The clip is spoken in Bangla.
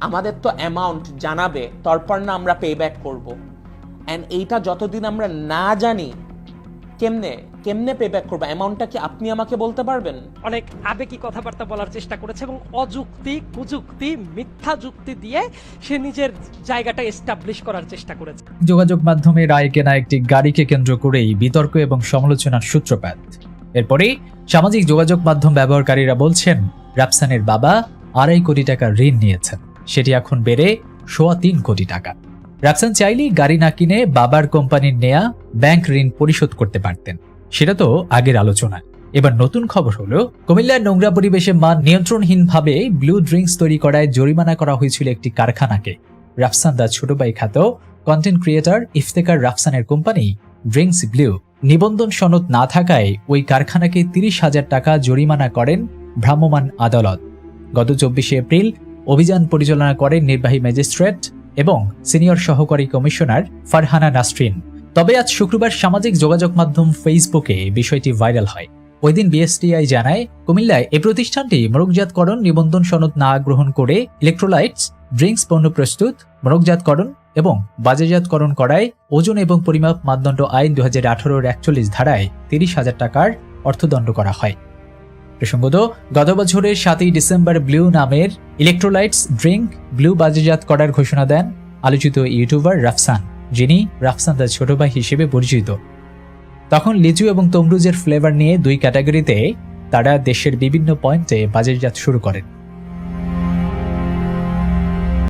আমাদের তো অ্যামাউন্ট জানাবে তারপর না আমরা পে ব্যাক করব। অ্যান্ড এইটা যতদিন আমরা না জানি কেমনে কেমনে পে ব্যাক করব? অ্যামাউন্টটা কি আপনি আমাকে বলতে পারবেন? অনেক আবেগী কথাবার্তা বলার চেষ্টা করেছে এবং অযুক্তি কুযুক্তি মিথ্যা যুক্তি দিয়ে সে নিজের জায়গাটা এস্টাবলিশ করার চেষ্টা করেছে। যোগাযোগ মাধ্যমে রায় কেনা একটি গাড়িকে কেন্দ্র করেই বিতর্ক এবং সমালোচনার সূত্রপাত। এরপরে সামাজিক যোগাযোগ মাধ্যম ব্যবহারকারীরা বলছেন রাফসানের বাবা আড়াই কোটি টাকা ঋণ নিয়েছেন। সেটি এখন বেড়ে সোয়া তিন কোটি টাকা। রাফসান চাইলেই গাড়ি না কিনে বাবার কোম্পানির নেয়া ব্যাংক ঋণ পরিশোধ করতে পারতেন। সেটা তো আগের আলোচনা। এবার নতুন খবর হলো, কুমিল্লার নোংরা পরিবেশে মান নিয়ন্ত্রণহীনভাবে ব্লু ড্রিঙ্কস তৈরি করায় জরিমানা করা হয়েছিল একটি কারখানাকে। রাফসান দা ছোট ভাই খ্যাত কন্টেন্ট ক্রিয়েটর ইফতেকার রাফসানের কোম্পানি ড্রিঙ্কস ব্লু নিবন্ধন সনদ না থাকায় ওই কারখানাকে তিরিশ হাজার টাকা জরিমানা করেন ভ্রাম্যমাণ আদালত। গত চব্বিশে এপ্রিল অভিযান পরিচালনা করেন নির্বাহী ম্যাজিস্ট্রেট এবং সিনিয়র সহকারী কমিশনার ফারহানা নাসরিন। তবে আজ শুক্রবার সামাজিক যোগাযোগ মাধ্যম ফেসবুকে বিষয়টি ভাইরাল হয়। ওই দিন বিএসটিআই জানায়, কুমিল্লায় এই প্রতিষ্ঠানটি মোড়কজাতকরণ নিবন্ধন সনদ না গ্রহণ করে ইলেকট্রোলাইটস, ড্রিঙ্কস পণ্য প্রস্তুত মোড়কজাতকরণ এবং বাজারজাতকরণ করায় ওজন এবং পরিমাপ মানদণ্ড আইন দু হাজার আঠারোর একচল্লিশ ধারায় তিরিশ হাজার টাকার অর্থদণ্ড করা হয়। প্রসঙ্গত, গত বছরের সাতই ডিসেম্বর ব্লু নামের ইলেকট্রোলাইটস ড্রিঙ্ক ব্লু বাজারজাত করার ঘোষণা দেন আলোচিত ইউটিউবার রাফসান, যিনি রাফসান তার ছোট ভাই হিসেবে পরিচিত। তখন লিচু এবং তমরুজের ফ্লেভার নিয়ে দুই ক্যাটাগরিতে তারা দেশের বিভিন্ন পয়েন্টে বাজারজাত শুরু করেন।